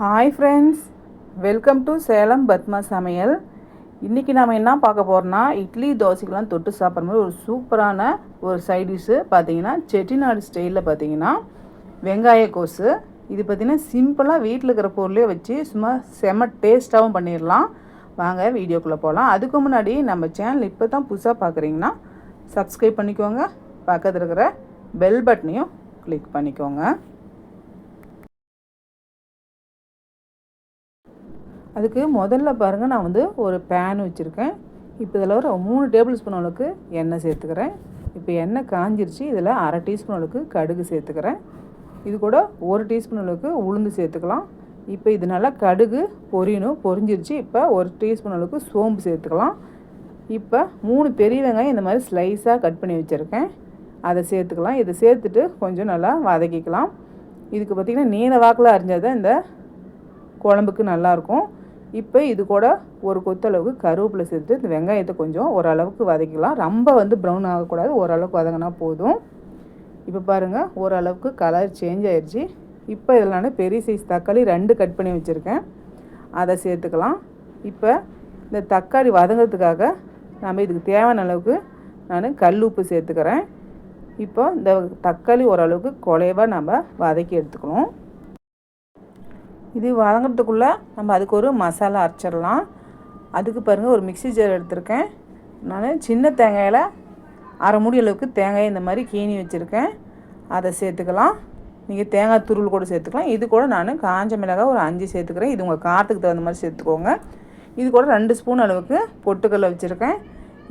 Hi friends welcome to Salem Padma சமையல் இன்றைக்கி நாம் என்ன பார்க்க போகிறோன்னா இட்லி தோசைக்கெலாம் தொட்டு சாப்பிட்ற மாதிரி ஒரு சூப்பரான ஒரு சைட் டிஷ்ஷு பார்த்தீங்கன்னா செட்டிநாடு ஸ்டைலில் பார்த்தீங்கன்னா வெங்காய கோஸு. இது பார்த்திங்கன்னா சிம்பிளாக வீட்டில் இருக்கிற பொருளே வச்சு சும்மா செம டேஸ்ட்டாகவும் பண்ணிடலாம். வாங்க வீடியோக்குள்ளே போகலாம் அதுக்கு முன்னாடி நம்ம சேனல் இப்போ தான் புதுசாக பார்க்குறீங்கன்னா சப்ஸ்கிரைப் பண்ணிக்கோங்க. பக்கத்தில் இருக்கிற பெல் பட்டனையும் கிளிக் பண்ணிக்கோங்க. அதுக்கு முதல்ல பாருங்கள் நான் வந்து ஒரு பேன் வச்சுருக்கேன். இப்போ இதில் ஒரு மூணு டேபிள் ஸ்பூன் அளவுக்கு எண்ணெய் சேர்த்துக்கிறேன். இப்போ எண்ணெய் காஞ்சிருச்சு இதில் அரை டீஸ்பூன் அளவுக்கு கடுகு சேர்த்துக்கிறேன். இது கூட ஒரு டீஸ்பூன் அளவுக்கு உளுந்து சேர்த்துக்கலாம். இப்போ இது நல்லா கடுகு பொரியணும் பொரிஞ்சிருச்சு. இப்போ ஒரு டீஸ்பூன் அளவுக்கு சோம்பு சேர்த்துக்கலாம். இப்போ மூணு பெரிய வெங்காயம் இந்த மாதிரி ஸ்லைஸாக கட் பண்ணி வச்சுருக்கேன். அதை சேர்த்துக்கலாம். இதை சேர்த்துட்டு கொஞ்சம் நல்லா வதக்கிக்கலாம். இதுக்கு பார்த்திங்கன்னா நீல வாக்கில் அரிஞ்சால் தான் இந்த குழம்புக்கு நல்லாயிருக்கும் இப்போ இது கூட ஒரு கொத்தளவுக்கு கருவேப்பிலை சேர்த்து இந்த வெங்காயத்தை கொஞ்சம் ஓரளவுக்கு வதக்கிக்கலாம். ரொம்ப வந்து ப்ரௌன் ஆகக்கூடாது. ஓரளவுக்கு வதங்கினா போதும். இப்போ பாருங்கள் ஓரளவுக்கு கலர் சேஞ்ச் ஆயிடுச்சு இப்போ இதில் நான் பெரிய சைஸ் தக்காளி ரெண்டு கட் பண்ணி வச்சுருக்கேன். அதை சேர்த்துக்கலாம். இப்போ இந்த தக்காளி வதங்கிறதுக்காக நம்ம இதுக்கு தேவையான அளவுக்கு நான் கல் உப்பு சேர்த்துக்கிறேன். இப்போ இந்த தக்காளி ஓரளவுக்கு குறைவாக நம்ம வதக்கி எடுத்துக்கணும். இது வதங்கிறதுக்குள்ளே நம்ம அதுக்கு ஒரு மசாலா அரைச்சிடலாம். அதுக்கு பாருங்கள் ஒரு மிக்சி ஜார் எடுத்திருக்கேன். நான் சின்ன தேங்காயில் அரை மூடி அளவுக்கு தேங்காய் இந்த மாதிரி கீனி வச்சுருக்கேன். அதை சேர்த்துக்கலாம். நீங்கள் தேங்காய் துருள் கூட சேர்த்துக்கலாம். இது கூட நான் காஞ்ச மிளகாய் ஒரு அஞ்சு சேர்த்துக்கிறேன். இது உங்கள் காரத்துக்கு தகுந்த மாதிரி சேர்த்துக்கோங்க. இது கூட ரெண்டு ஸ்பூன் அளவுக்கு பொட்டுக்கல்ல வச்சுருக்கேன்.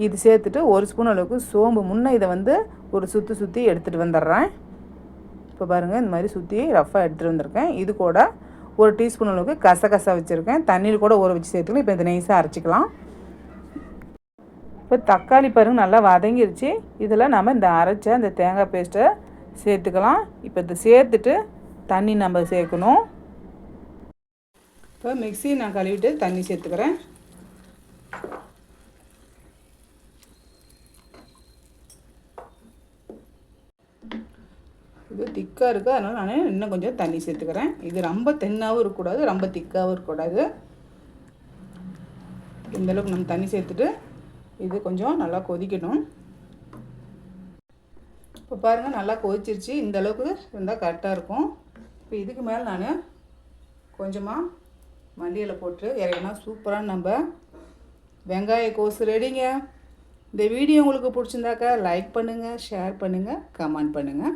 இது சேர்த்துட்டு ஒரு ஸ்பூன் அளவுக்கு சோம்பு. முன்னே இதை வந்து ஒரு சுற்றி சுற்றி எடுத்துகிட்டு வந்துடுறேன். இப்போ பாருங்கள் இந்த மாதிரி சுற்றி ரஃப்பாக எடுத்துகிட்டு வந்திருக்கேன். இது கூட ஒரு டீஸ்பூன் அளவுக்கு கசகசா வச்சுருக்கேன். தண்ணியில் கூட ஊற வச்சு சேர்த்துக்கலாம். இப்போ இந்த நைஸாக அரைச்சிக்கலாம். இப்போ தக்காளி பருங்க நல்லா வதங்கிருச்சு. இதில் நம்ம இந்த அரைச்ச இந்த தேங்காய் பேஸ்ட்டை சேர்த்துக்கலாம். இப்போ இதை சேர்த்துட்டு தண்ணி நம்ம சேர்க்கணும். இப்போ மிக்சி நான் கழுவிட்டு தண்ணி சேர்த்துக்கிறேன். இது திக்காக இருக்குது அதனால் நான் இன்னும் கொஞ்சம் தண்ணி சேர்த்துக்கிறேன். இது ரொம்ப தென்னாகவும் இருக்கக்கூடாது ரொம்ப திக்காகவும் இருக்கக்கூடாது. இந்தளவுக்கு நம்ம தண்ணி சேர்த்துட்டு இது கொஞ்சம் நல்லா கொதிக்கணும் இப்போ பாருங்கள் நல்லா கொதிச்சிருச்சு. இந்தளவுக்கு இருந்தால் கரெக்டாக இருக்கும். இப்போ இதுக்கு மேலே நான் கொஞ்சமாக மல்லியில் போட்டு இறங்கினா சூப்பராக நம்ம வெங்காய கோஸ் ரெடிங்க. இந்த வீடியோ உங்களுக்கு பிடிச்சிருந்தாக்கா லைக் பண்ணுங்கள் ஷேர் பண்ணுங்கள் கமெண்ட் பண்ணுங்கள்